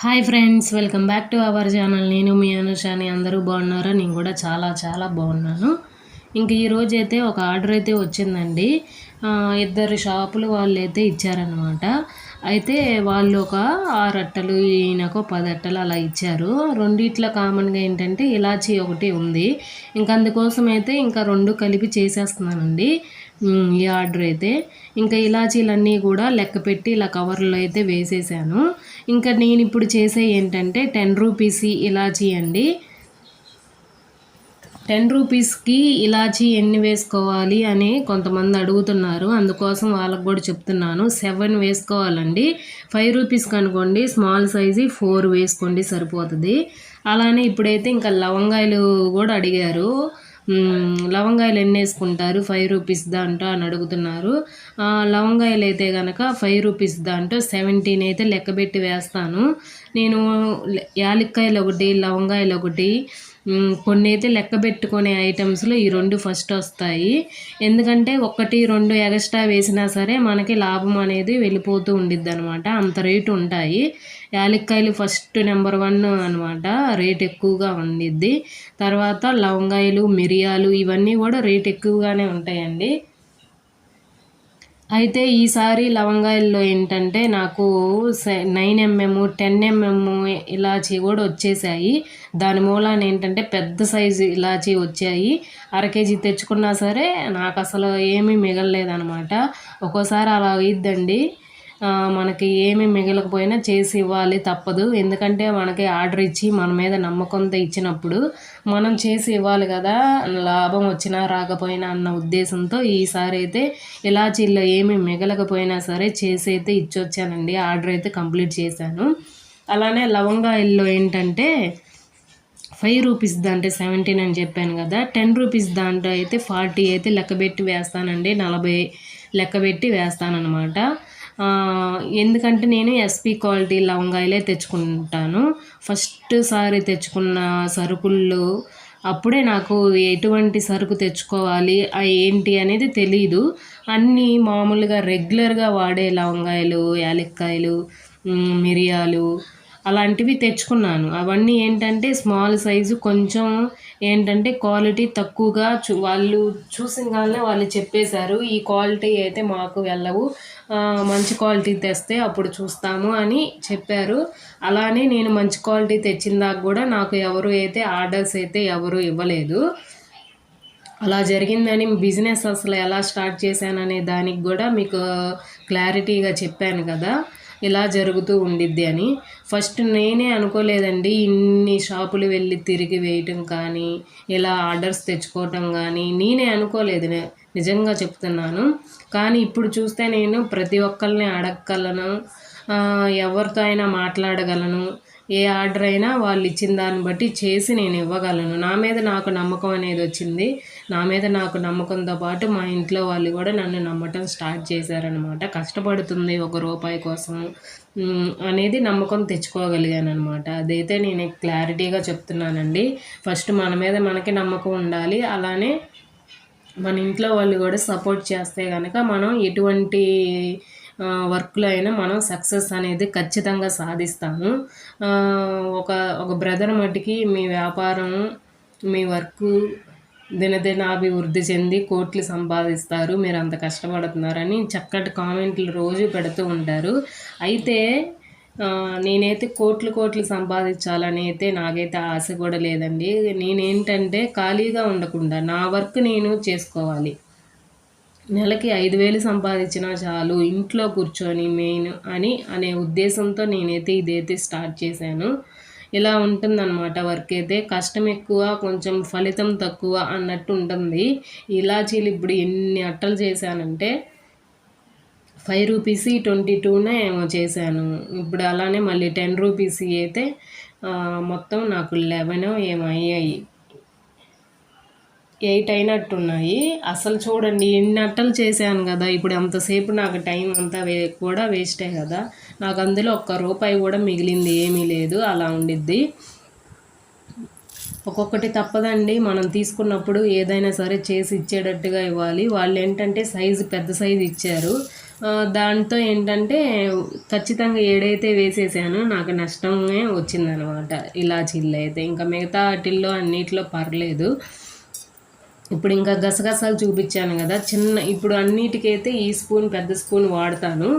Hi friends welcome back to our channel. నేను మీ అనుషాని. అందరూ బాగున్నారా? నేను కూడా చాలా చాలా బాగున్నాను. ఇంక ఈరోజు అయితే ఒక ఆర్డర్ అయితే వచ్చిందండి. ఇద్దరు షాపులు వాళ్ళు అయితే ఇచ్చారనమాట అయితే వాళ్ళు ఒక ఆరు అట్టలు ఈయనకు పది అట్టలు అలా ఇచ్చారు. రెండిట్లో కామన్గా ఏంటంటే ఇలాచీ ఒకటి ఉంది. ఇంకా అందుకోసం అయితే ఇంకా రెండు కలిపి చేసేస్తున్నానండి ఈ ఆర్డర్ అయితే. ఇంకా ఇలాచీలన్నీ కూడా లెక్క పెట్టి ఇలా కవర్లో అయితే వేసేసాను. ఇంకా నేను ఇప్పుడు చేసే ఏంటంటే టెన్ రూపీస్ ఇలాచీ అండి. టెన్ రూపీస్కి ఇలాచీ ఎన్ని వేసుకోవాలి అని కొంతమంది అడుగుతున్నారు. అందుకోసం వాళ్ళకు కూడా చెప్తున్నాను. సెవెన్ వేసుకోవాలండి. ఫైవ్ రూపీస్కి అనుకోండి స్మాల్ సైజు ఫోర్ వేసుకోండి సరిపోతుంది. అలానే ఇప్పుడైతే ఇంకా లవంగాయలు కూడా అడిగారు. లవంగాయలు ఎన్ని వేసుకుంటారు ఫైవ్ రూపీస్ దాంట్లో అని అడుగుతున్నారు. లవంగాయలు అయితే కనుక ఫైవ్ రూపీస్ దాంట్లో సెవెంటీన్ అయితే లెక్కబెట్టి వేస్తాను. నేను యాలక్కాయలు ఒకటి లవంగాయలు ఒకటి కొన్ని అయితే లెక్క పెట్టుకునే ఐటమ్స్లో ఈ రెండు ఫస్ట్ వస్తాయి. ఎందుకంటే ఒకటి రెండు ఎగస్ట్రా వేసినా సరే మనకి లాభం అనేది వెళ్ళిపోతూ ఉండిద్ది అనమాట అంత రేటు ఉంటాయి. యాలక్కాయలు ఫస్ట్ నెంబర్ వన్ అనమాట రేట్ ఎక్కువగా ఉండిద్ది. తర్వాత లవంగాయలు మిరియాలు ఇవన్నీ కూడా రేట్ ఎక్కువగానే ఉంటాయండి. అయితే ఈసారి లవంగాయల్లో ఏంటంటే నాకు నైన్ ఎంఎం టెన్ ఎంఎం ఇలాచి కూడా వచ్చేసాయి. దాని మూలాన ఏంటంటే పెద్ద సైజు ఇలాచి వచ్చాయి. అర కేజీ తెచ్చుకున్నా సరే నాకు అసలు ఏమీ మిగలలేదనమాట ఒక్కోసారి అలా అయ్యిద్దండి మనకి ఏమి మిగలకపోయినా చేసి ఇవ్వాలి తప్పదు. ఎందుకంటే మనకి ఆర్డర్ ఇచ్చి మన మీద నమ్మకంతో ఇచ్చినప్పుడు మనం చేసి ఇవ్వాలి కదా లాభం వచ్చినా రాకపోయినా అన్న ఉద్దేశంతో ఈసారి అయితే ఇలాచీల్లో ఏమి మిగలకపోయినా సరే చేసి అయితే ఇచ్చొచ్చానండి. ఆర్డర్ అయితే కంప్లీట్ చేశాను. అలానే లవంగాయల్లో ఏంటంటే ఫైవ్ రూపీస్ దాంట్లో సెవెంటీన్ అని చెప్పాను కదా టెన్ రూపీస్ దాంట్లో అయితే ఫార్టీ అయితే లెక్కబెట్టి వేస్తానండి. నలభై లెక్కబెట్టి వేస్తానన్నమాట. ఎందుకంటే నేను ఎస్పీ క్వాలిటీ లవంగాయలే తెచ్చుకుంటాను. ఫస్ట్ సారి తెచ్చుకున్న సరుకుల్లో అప్పుడే నాకు ఎటువంటి సరుకు తెచ్చుకోవాలి ఏంటి అనేది తెలీదు. అన్నీ మామూలుగా రెగ్యులర్గా వాడే లవంగాయలు యాలక్కాయలు మిరియాలు అలాంటివి తెచ్చుకున్నాను. అవన్నీ ఏంటంటే స్మాల్ సైజు కొంచెం ఏంటంటే క్వాలిటీ తక్కువగా చూ వాళ్ళు చూసింగానే వాళ్ళు చెప్పేశారు. ఈ క్వాలిటీ అయితే మాకు వెళ్ళవు. మంచి క్వాలిటీ తెస్తే అప్పుడు చూస్తాము అని చెప్పారు. అలానే నేను మంచి క్వాలిటీ తెచ్చిందా కూడా నాకు ఎవరు అయితే ఆర్డర్స్ అయితే ఎవరు ఇవ్వలేదు. అలా జరిగిందని బిజినెస్ అసలు ఎలా స్టార్ట్ చేశాననే దానికి కూడా మీకు క్లారిటీగా చెప్పాను కదా. ఇలా జరుగుతూ ఉండిద్ది అని. ఫస్ట్ నేనే అనుకోలేదండి ఇన్ని షాపులు వెళ్ళి తిరిగి వేయటం కానీ ఇలా ఆర్డర్స్ తెచ్చుకోవటం కానీ నేనే అనుకోలేదు. నిజంగా చెప్తున్నాను. కానీ ఇప్పుడు చూస్తే నేను ప్రతి ఒక్కరిని అడగగలను ఎవరితో అయినా మాట్లాడగలను ఏ ఆర్డర్ అయినా వాళ్ళు ఇచ్చిన దాన్ని బట్టి చేసి నేను ఇవ్వగలను. నా మీద నాకు నమ్మకం అనేది వచ్చింది. నా మీద నాకు నమ్మకంతో పాటు మా ఇంట్లో వాళ్ళు కూడా నన్ను నమ్మటం స్టార్ట్ చేశారనమాట కష్టపడుతుంది ఒక రూపాయి కోసం అనేది నమ్మకం తెచ్చుకోగలిగాను అనమాట అదైతే నేను క్లారిటీగా చెప్తున్నానండి. ఫస్ట్ మన మీద మనకి నమ్మకం ఉండాలి. అలానే మన ఇంట్లో వాళ్ళు కూడా సపోర్ట్ చేస్తే కనుక మనం ఎటువంటి వర్క్లో అయినా మనం సక్సెస్ అనేది ఖచ్చితంగా సాధిస్తాము. ఒక ఒక బ్రదర్ మటుకి మీ వ్యాపారం మీ వర్క్ దినదినాభివృద్ధి చెంది కోట్లు సంపాదిస్తారు మీరు అంత కష్టపడుతున్నారని చక్కటి కామెంట్లు రోజు పెడుతూ ఉంటారు. అయితే నేనైతే కోట్లు కోట్లు సంపాదించాలని అయితే నాకైతే ఆశ కూడా లేదండి. నేనేంటంటే ఖాళీగా ఉండకుండా నా వర్క్ నేను చేసుకోవాలి. నెలకి ఐదు వేలు సంపాదించినా చాలు ఇంట్లో కూర్చొని మెయిన్ అని అనే ఉద్దేశంతో నేనైతే ఇదైతే స్టార్ట్ చేశాను. ఇలా ఉంటుందన్నమాట వర్క్ అయితే. కష్టం ఎక్కువ కొంచెం ఫలితం తక్కువ అన్నట్టు ఉంటుంది. ఇలాచీలు ఇప్పుడు ఎన్ని అట్టలు చేశానంటే ఫైవ్ రూపీస్ ట్వంటీ టూనే ఏమో చేశాను. ఇప్పుడు అలానే మళ్ళీ టెన్ రూపీస్ అయితే మొత్తం నాకు లెవెన్ ఏమో అయ్యాయి. ఎయిట్ అయినట్టున్నాయి. అసలు చూడండి ఎన్ని అట్టలు చేశాను కదా ఇప్పుడు అంతసేపు నాకు టైం అంతా వే కూడా వేస్టే కదా. నాకు అందులో ఒక్క రూపాయి కూడా మిగిలింది ఏమీ లేదు అలా ఉండిద్ది. ఒక్కొక్కటి తప్పదండి మనం తీసుకున్నప్పుడు ఏదైనా సరే చేసి ఇచ్చేటట్టుగా ఇవ్వాలి. వాళ్ళు ఏంటంటే సైజు పెద్ద సైజు ఇచ్చారు. దాంతో ఏంటంటే ఖచ్చితంగా ఏడైతే వేసేసానో నాకు నష్టమే వచ్చిందనమాట ఇలాచీల్లో అయితే ఇంకా మిగతా వాటిల్లో అన్నిట్లో పర్లేదు. ఇప్పుడు ఇంకా గసగసాలు చూపించాను కదా చిన్న ఇప్పుడు అన్నిటికైతే ఈ స్పూన్ పెద్ద స్పూన్ వాడతాను.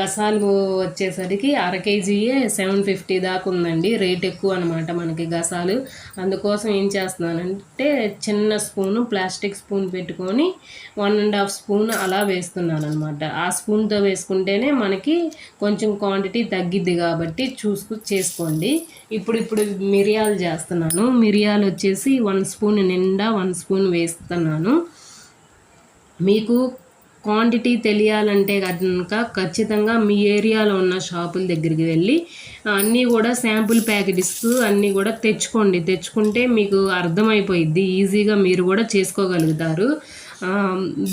గసాలు వచ్చేసరికి అర కేజీయే సెవెన్ ఫిఫ్టీ దాకా ఉందండి రేట్ ఎక్కువ అనమాట మనకి గసాలు. అందుకోసం ఏం చేస్తున్నానంటే చిన్న స్పూను ప్లాస్టిక్ స్పూన్ పెట్టుకొని వన్ అండ్ హాఫ్ స్పూన్ అలా వేస్తున్నాను అనమాట ఆ స్పూన్తో వేసుకుంటేనే మనకి కొంచెం క్వాంటిటీ తగ్గిద్ది కాబట్టి చూసుకు చేసుకోండి. ఇప్పుడు ఇప్పుడు మిరియాలు చేస్తున్నాను. మిరియాలు వచ్చేసి వన్ స్పూన్ నిండా వన్ స్పూన్ వేస్తున్నాను. మీకు క్వాంటిటీ తెలియాలంటే కనుక ఖచ్చితంగా మీ ఏరియాలో ఉన్న షాపుల దగ్గరికి వెళ్ళి అన్నీ కూడా శాంపుల్ ప్యాకెట్స్ అన్నీ కూడా తెచ్చుకోండి. తెచ్చుకుంటే మీకు అర్థమైపోయిద్ది ఈజీగా మీరు కూడా చేసుకోగలుగుతారు.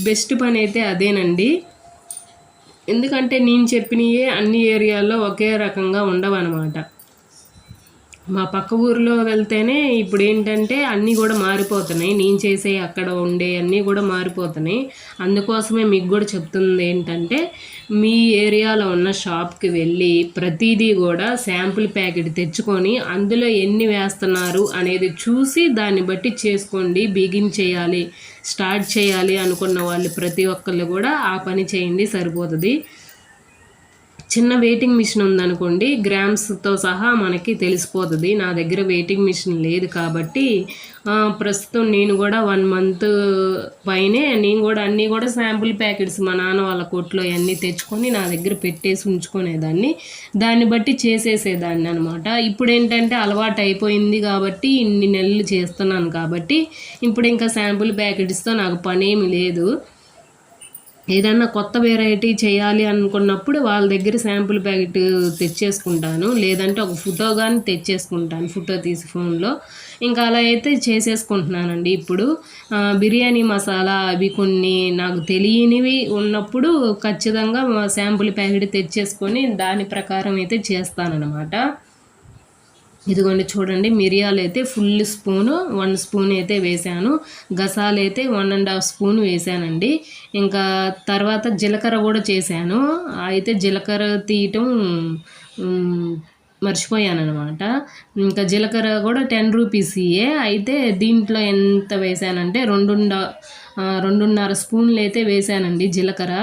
బెస్ట్ పని అయితే అదేనండి. ఎందుకంటే నేను చెప్పినయే అన్ని ఏరియాల్లో ఒకే రకంగా ఉండవన్నమాట. మా పక్క ఊరిలో వెళ్తేనే ఇప్పుడు ఏంటంటే అన్నీ కూడా మారిపోతున్నాయి. నేను చేసే అక్కడ ఉండే అన్నీ కూడా మారిపోతున్నాయి. అందుకోసమే మీకు కూడా చెప్తుంది ఏంటంటే మీ ఏరియాలో ఉన్న షాప్కి వెళ్ళి ప్రతిదీ కూడా శాంపుల్ ప్యాకెట్ తెచ్చుకొని అందులో ఎన్ని వేస్తున్నారు అనేది చూసి దాన్ని బట్టి చేసుకోండి. బిగిన్ చేయాలి స్టార్ట్ చేయాలి అనుకున్న వాళ్ళు ప్రతి ఒక్కళ్ళు కూడా ఆ పని చేయండి సరిపోతుంది. చిన్న వెయిటింగ్ మిషన్ ఉందనుకోండి గ్రామ్స్తో సహా మనకి తెలిసిపోతుంది. నా దగ్గర వెయిటింగ్ మిషన్ లేదు కాబట్టి ప్రస్తుతం నేను కూడా వన్ మంత్ పైనే నేను కూడా అన్నీ కూడా శాంపుల్ ప్యాకెట్స్ మా నాన్న వాళ్ళ కొట్లో అన్నీ తెచ్చుకొని నా దగ్గర పెట్టేసి ఉంచుకునేదాన్ని. దాన్ని బట్టి చేసేసేదాన్ని అనమాట ఇప్పుడు ఏంటంటే అలవాటు అయిపోయింది కాబట్టి ఇన్ని నెలలు చేస్తున్నాను కాబట్టి ఇప్పుడు ఇంకా శాంపుల్ ప్యాకెట్స్తో నాకు పనేమి లేదు. ఏదన్నా కొత్త వెరైటీ చేయాలి అనుకున్నప్పుడు వాళ్ళ దగ్గర శాంపుల్ ప్యాకెట్ తెచ్చేసుకుంటాను. లేదంటే ఒక ఫోటో కానీ తెచ్చేసుకుంటాను ఫోటో తీసి ఫోన్లో ఇంకా అలా అయితే చేసేసుకుంటున్నానండి ఇప్పుడు. బిర్యానీ మసాలా అవి కొన్ని నాకు తెలియనివి ఉన్నప్పుడు ఖచ్చితంగా శాంపుల్ ప్యాకెట్ తెచ్చేసుకొని దాని ప్రకారం అయితే చేస్తానన్నమాట. ఇదిగోండి చూడండి మిరియాలు అయితే ఫుల్ స్పూను వన్ స్పూన్ అయితే వేసాను గసాలు అయితే వన్ అండ్ హాఫ్ స్పూన్ వేసానండి ఇంకా తర్వాత జీలకర్ర కూడా చేశాను. అయితే జీలకర్ర తీయటం మర్చిపోయాను అనమాట ఇంకా జీలకర్ర కూడా టెన్ రూపీస్యే అయితే దీంట్లో ఎంత వేసానంటే రెండున్న రెండున్నర స్పూన్లు అయితే వేసానండి జీలకర్ర.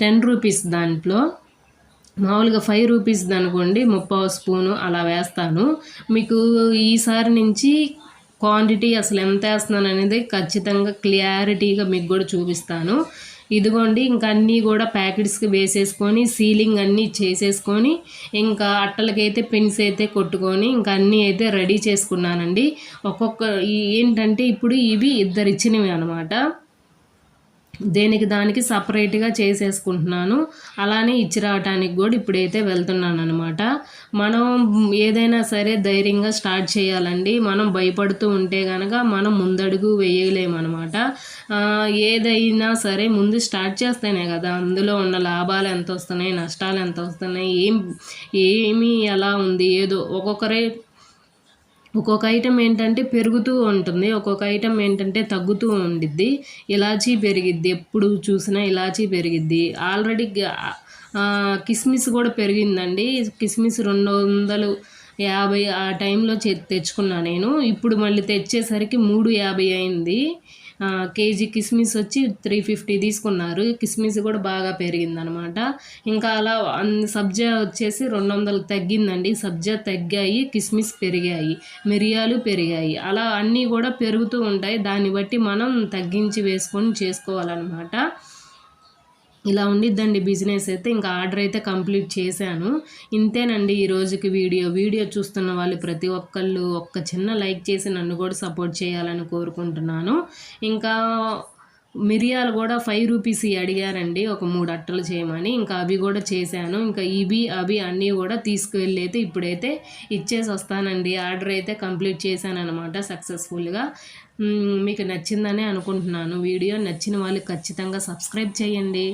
టెన్ రూపీస్ దాంట్లో. మామూలుగా ఫైవ్ రూపీస్ అనుకోండి ముప్పావు స్పూను అలా వేస్తాను. మీకు ఈసారి నుంచి క్వాంటిటీ అసలు ఎంత వేస్తున్నాను అనేది ఖచ్చితంగా క్లారిటీగా మీకు కూడా చూపిస్తాను. ఇదిగోండి ఇంకా అన్నీ కూడా ప్యాకెట్స్కి వేసేసుకొని సీలింగ్ అన్నీ చేసేసుకొని ఇంకా అట్టలకైతే పెన్స్ అయితే కొట్టుకొని ఇంకా అన్నీ అయితే రెడీ చేసుకున్నానండి. ఒక్కొక్క ఏంటంటే ఇప్పుడు ఇవి ఇద్దరు ఇచ్చినవి అనమాట దేనికి దానికి సపరేట్గా చేసేసుకుంటున్నాను. అలానే ఇచ్చి రావటానికి కూడా ఇప్పుడైతే వెళ్తున్నాను అనమాట మనం ఏదైనా సరే ధైర్యంగా స్టార్ట్ చేయాలండి. మనం భయపడుతూ ఉంటే కనుక మనం ముందడుగు వేయలేమన్నమాట. ఏదైనా సరే ముందు స్టార్ట్ చేస్తేనే కదా అందులో ఉన్న లాభాలు ఎంత వస్తున్నాయి నష్టాలు ఎంత వస్తున్నాయి ఏం ఏమి ఎలా ఉంది ఏదో ఒక్కొక్కరే ఒక్కొక్క ఐటెం ఏంటంటే పెరుగుతూ ఉంటుంది. ఒక్కొక్క ఐటెం ఏంటంటే తగ్గుతూ ఉండిద్ది. ఇలాచీ పెరిగిద్ది. ఎప్పుడు చూసినా ఇలాచీ పెరిగిద్ది. ఆల్రెడీ కిస్మిస్ కూడా పెరిగిందండి. కిస్మిస్ రెండు వందలు యాభై ఆ టైంలో తెచ్చుకున్నా నేను. ఇప్పుడు మళ్ళీ తెచ్చేసరికి మూడు యాభై అయింది. కేజీ కిస్మిస్ వచ్చి త్రీ ఫిఫ్టీ తీసుకున్నారు. కిస్మిస్ కూడా బాగా పెరిగిందనమాట. ఇంకా అలా సబ్జా వచ్చేసి రెండు వందలు తగ్గిందండి. సబ్జా తగ్గాయి కిస్మిస్ పెరిగాయి మిరియాలు పెరిగాయి. అలా అన్నీ కూడా పెరుగుతూ ఉంటాయి. దాన్ని బట్టి మనం తగ్గించి వేసుకొని చేసుకోవాలన్నమాట ఇలా ఉండిద్దండి బిజినెస్ అయితే. ఇంకా ఆర్డర్ అయితే కంప్లీట్ చేశాను. ఇంతేనండి ఈ రోజుకి వీడియో. వీడియో చూస్తున్న వాళ్ళు ప్రతి ఒక్కళ్ళు ఒక్క చిన్న లైక్ చేసి నన్ను కూడా సపోర్ట్ చేయాలని కోరుకుంటున్నాను. ఇంకా మిరియాలు కూడా ఫైవ్ రూపీస్ అడిగారండి. ఒక మూడు అట్టలు చేయమని. ఇంకా అవి కూడా చేశాను. ఇంకా ఇవి అవి అన్నీ కూడా తీసుకువెళ్ళి అయితే ఇప్పుడైతే ఇచ్చేసి వస్తానండి. ఆర్డర్ అయితే కంప్లీట్ చేశాను అనమాట సక్సెస్ఫుల్గా మీకు నచ్చిందనే అనుకుంటున్నాను. వీడియో నచ్చిన వాళ్ళు ఖచ్చితంగా సబ్స్క్రైబ్ చేయండి.